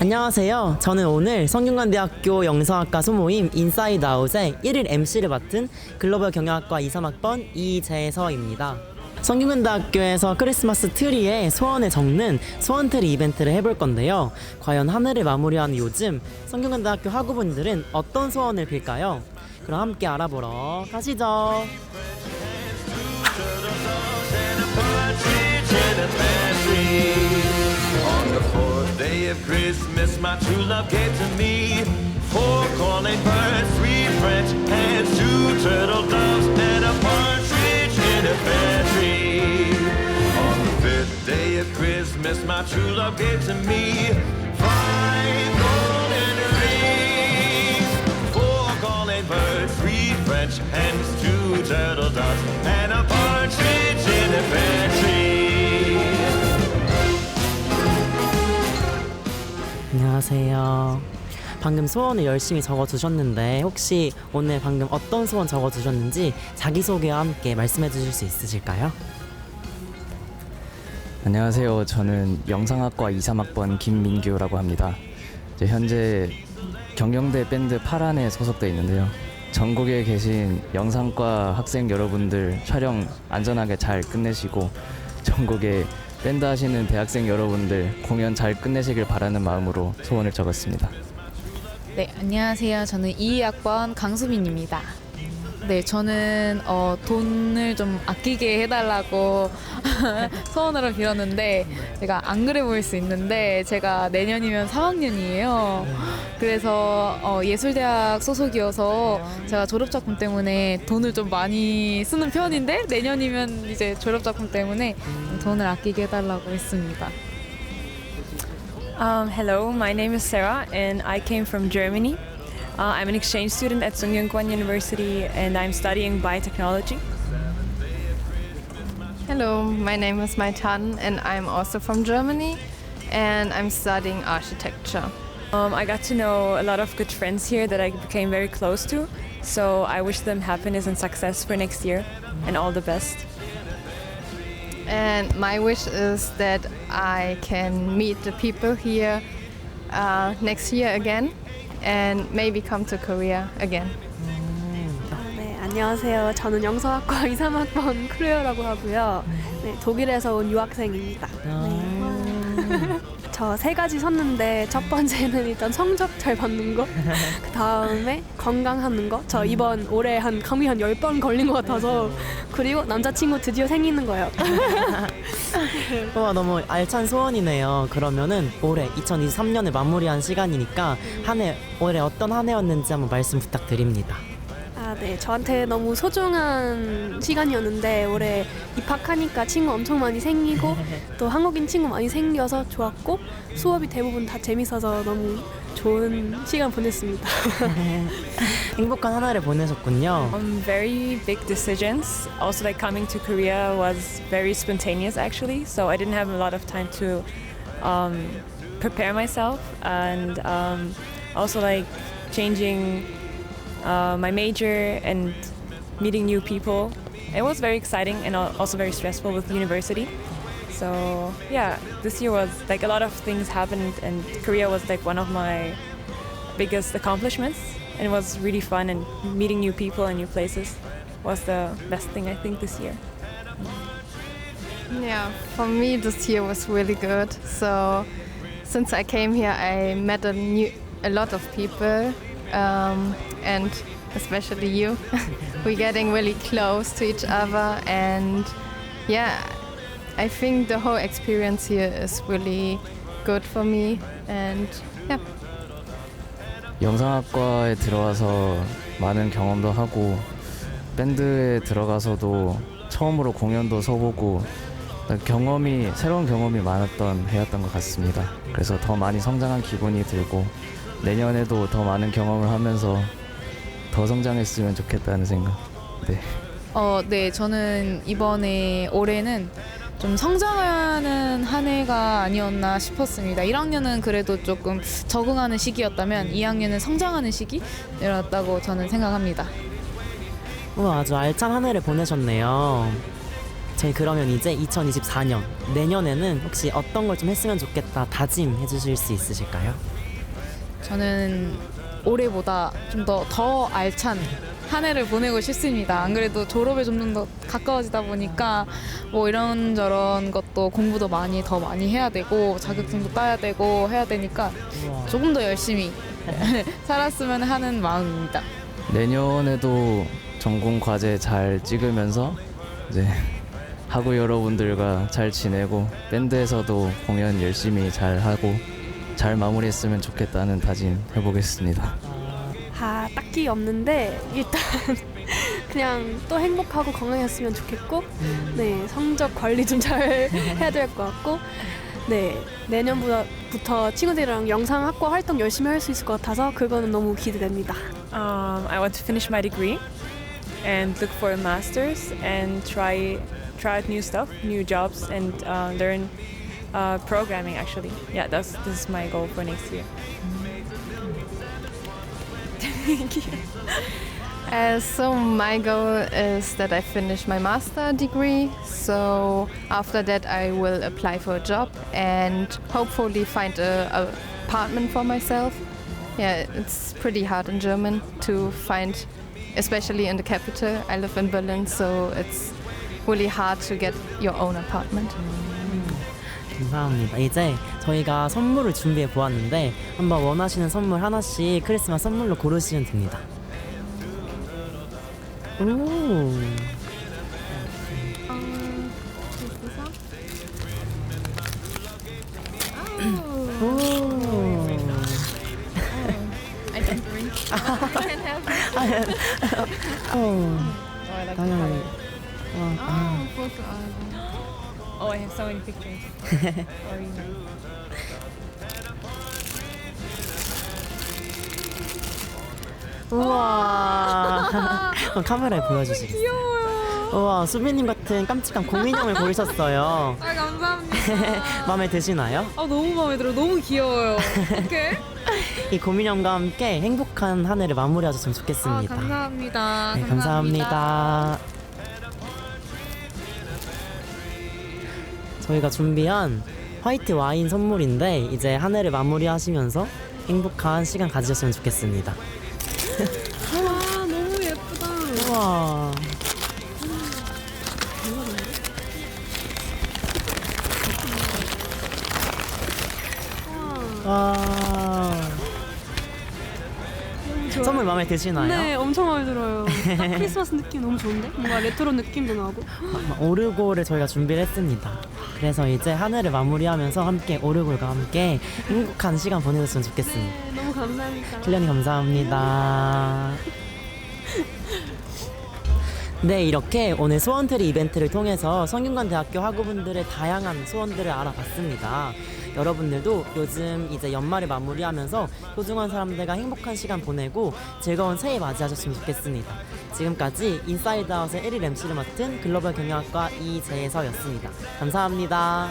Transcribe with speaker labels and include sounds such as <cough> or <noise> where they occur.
Speaker 1: 안녕하세요. 저는 오늘 성균관대학교 영상학과 소모임 인사이드 아웃의 1일 MC를 맡은 글로벌 경영학과 2, 3학번 이재서입니다. 성균관대학교에서 크리스마스 트리에 소원을 적는 소원트리 이벤트를 해볼 건데요. 과연 한 해를 마무리하는 요즘 성균관대학교 학우분들은 어떤 소원을 빌까요? 그럼 함께 알아보러 가시죠.
Speaker 2: On the fourth day of Christmas, my true love gave to me. Four calling birds, three French hens, two turtle doves, and a partridge in a pear tree. On the fifth day of Christmas, my true love gave to me. Five golden rings, four calling birds, three French hens, two turtle doves, and a partridge in a pear
Speaker 1: 안녕하세요. 방금 소원을 열심히 적어주셨는데 혹시 오늘 방금 어떤 소원 적어주셨는지 자기소개와 함께 말씀해 주실 수 있으실까요?
Speaker 3: 안녕하세요. 저는 영상학과 2, 3학번 김민규라고 합니다. 현재 경영대 밴드 파란에 소속돼 있는데요. 전국에 계신 영상과 학생 여러분들 촬영 안전하게 잘 끝내시고 전국에 밴드 하시는 대학생 여러분들 공연 잘 끝내시길 바라는 마음으로 소원을 적었습니다.
Speaker 4: 네, 안녕하세요. 저는 2학번 강수민입니다. 네, 저는 어, 돈을 좀 아끼게 해달라고 <laughs> 소원으로 빌었는데 제가 안 그래 보일 수 있는데 제가 내년이면 3학년이에요. 그래서 어, 예술대학 소속이어서 제가 졸업작품 때문에 돈을 좀 많이 쓰는 편인데 내년이면 이제 졸업작품 때문에 돈을 아끼게 해달라고 했습니다.
Speaker 5: Um, hello, my name is Sarah, and I came from Germany. Uh, I'm an exchange student at Sungyunkwan University, and I'm studying biotechnology.
Speaker 6: Hello, my name is Mai Tan and I'm also from Germany and I'm studying architecture.
Speaker 5: Um, I got to know a lot of good friends here that I became very close to, so I wish them happiness and success for next year, and all the best.
Speaker 6: And my wish is that I can meet the people here uh, next year again and maybe come to Korea again.
Speaker 7: 네, 안녕하세요. 저는 영서학과 2, 3학번 크루어라고 하고요. 네, 독일에서 온 유학생입니다. 저 세 가지 섰는데 첫 번째는 일단 성적 잘 받는 거, <laughs> 그 다음에 건강하는 거. 저 이번 올해 한 감기 한 10번 걸린 것 같아서 그리고 남자친구 드디어 생기는 거예요. <laughs>
Speaker 1: 와 너무 알찬 소원이네요. 그러면은 올해 2023년을 마무리한 시간이니까 한 해 올해 어떤 한 해였는지 한번 말씀 부탁드립니다.
Speaker 7: 아, 네. 저한테 너무 소중한 시간이었는데 올해 입학하니까 친구 엄청 많이 생기고 또 한국인 친구 많이 생겨서 좋았고 수업이 대부분 다 재밌어서 너무 좋은 시간 보냈습니다.
Speaker 1: 행복한 한 해를 보내셨군요.
Speaker 5: Um, very big decisions. Also, like coming to Korea was very spontaneous, actually. So I didn't have a lot of time to um, prepare myself, and um, also like changing uh, my major and meeting new people. It was very exciting and also very stressful with university. So yeah, this year was like a lot of things happened, and Korea was like one of my biggest accomplishments. And it was really fun, and meeting new people and new places was the best thing I think this year.
Speaker 6: Yeah, for me this year was really good. So since I came here, I met a new a lot of people um, and especially you. We're getting really close to each other and yeah, I think the whole experience here is really good for me and yeah.
Speaker 3: 영상학과에 들어와서 많은 경험도 하고 밴드에 들어가서도 처음으로 공연도 서보고 경험이 새로운 경험이 많았던 해였던 것 같습니다. 그래서 더 많이 성장한 기분이 들고 내년에도 더 많은 경험을 하면서 더 성장했으면 좋겠다는 생각. 네.
Speaker 4: 어, 네, 저는 이번에 올해는 좀 성장하는 한 해가 아니었나 싶었습니다. 1학년은 그래도 조금 적응하는 시기였다면 2학년은 성장하는 시기였다고 저는 생각합니다.
Speaker 1: 우와 아주 알찬 한 해를 보내셨네요. 저희 그러면 이제 2024년 내년에는 혹시 어떤 걸 좀 했으면 좋겠다 다짐해 주실 수 있으실까요?
Speaker 4: 저는 올해보다 좀 더 더 알찬 한 해를 보내고 싶습니다. 안 그래도 졸업에 좀더 가까워지다 보니까 뭐 이런저런 것도 공부도 많이 더 많이 해야 되고 자격증도 따야 되고 해야 되니까 조금 더 열심히 <laughs> 살았으면 하는 마음입니다.
Speaker 3: 내년에도 전공 과제 잘 찍으면서 이제 <laughs> 하고 여러분들과 잘 지내고 밴드에서도 공연 열심히 잘 하고 잘 마무리했으면 좋겠다는 다짐 해보겠습니다.
Speaker 7: 아, 딱히 없는데 일단 <laughs> 그냥 또 행복하고 건강했으면 좋겠고 네 성적 관리 좀 잘 <laughs> 해야 될 것 같고 네 내년부터 친구들이랑 영상 학과 활동 열심히 할 수 있을 것 같아서 그거는 너무 기대됩니다.
Speaker 5: Um, I want to finish my degree and look for a master's and try try out new stuff, new jobs, and uh, learn uh, programming. Actually, yeah, that's this is my goal for next year. Thank you.
Speaker 6: Uh, so my goal is that I finish my master degree. So after that, I will apply for a job and hopefully find a, a apartment for myself. Yeah, it's pretty hard in German to find, especially in the capital. I live in Berlin, so it's really hard to get your own apartment.
Speaker 1: 감사합니다. 이제 저희가 선물을 준비해 보았는데 한번 원하시는 선물 하나씩 크리스마스 선물로 고르시면 됩니다. 오. 오. 어. 당연히. 어, 아.
Speaker 5: Oh, I have so many pictures. <laughs> know.
Speaker 1: 우와. <laughs> 어, 카메라에 보여주시겠어요? 귀여워요. 우와, 수빈님 같은 깜찍한 곰인형을 고르셨어요. <laughs>
Speaker 4: 아 감사합니다.
Speaker 1: 마음에 드시나요?
Speaker 4: 아 너무 마음에 들어. 너무 귀여워요. 어떡해?
Speaker 1: 이 곰인형과 함께 행복한 한 해를 마무리하셨으면
Speaker 4: 아
Speaker 1: 좋겠습니다.
Speaker 4: 감사합니다.
Speaker 1: 네, 감사합니다. 저희가 준비한 화이트 와인 선물인데 이제 한 해를 마무리하시면서 행복한 시간 가지셨으면 좋겠습니다.
Speaker 7: 와 너무 예쁘다.
Speaker 1: 우와. 와. 선물 마음에 드시나요?
Speaker 7: 네, 엄청 마음에 들어요. 딱 크리스마스 느낌 너무 좋은데? 뭔가 레트로 느낌도 나고. <laughs>
Speaker 1: 오르골을 저희가 준비를 했습니다. 그래서 이제 한 해를 마무리하면서 함께 오르골과 함께 행복한 시간 보내셨으면 좋겠습니다.
Speaker 7: 네, 너무 감사합니다.
Speaker 1: 클리언이 감사합니다. 네, 이렇게 오늘 소원트리 이벤트를 통해서 성균관대학교 학우분들의 다양한 소원들을 알아봤습니다. 여러분들도 요즘 이제 연말을 마무리하면서 소중한 사람들과 행복한 시간 보내고 즐거운 새해 맞이하셨으면 좋겠습니다. 지금까지 인사이드아웃의 1일 MC를 맡은 글로벌 경영학과 이재서였습니다. 감사합니다.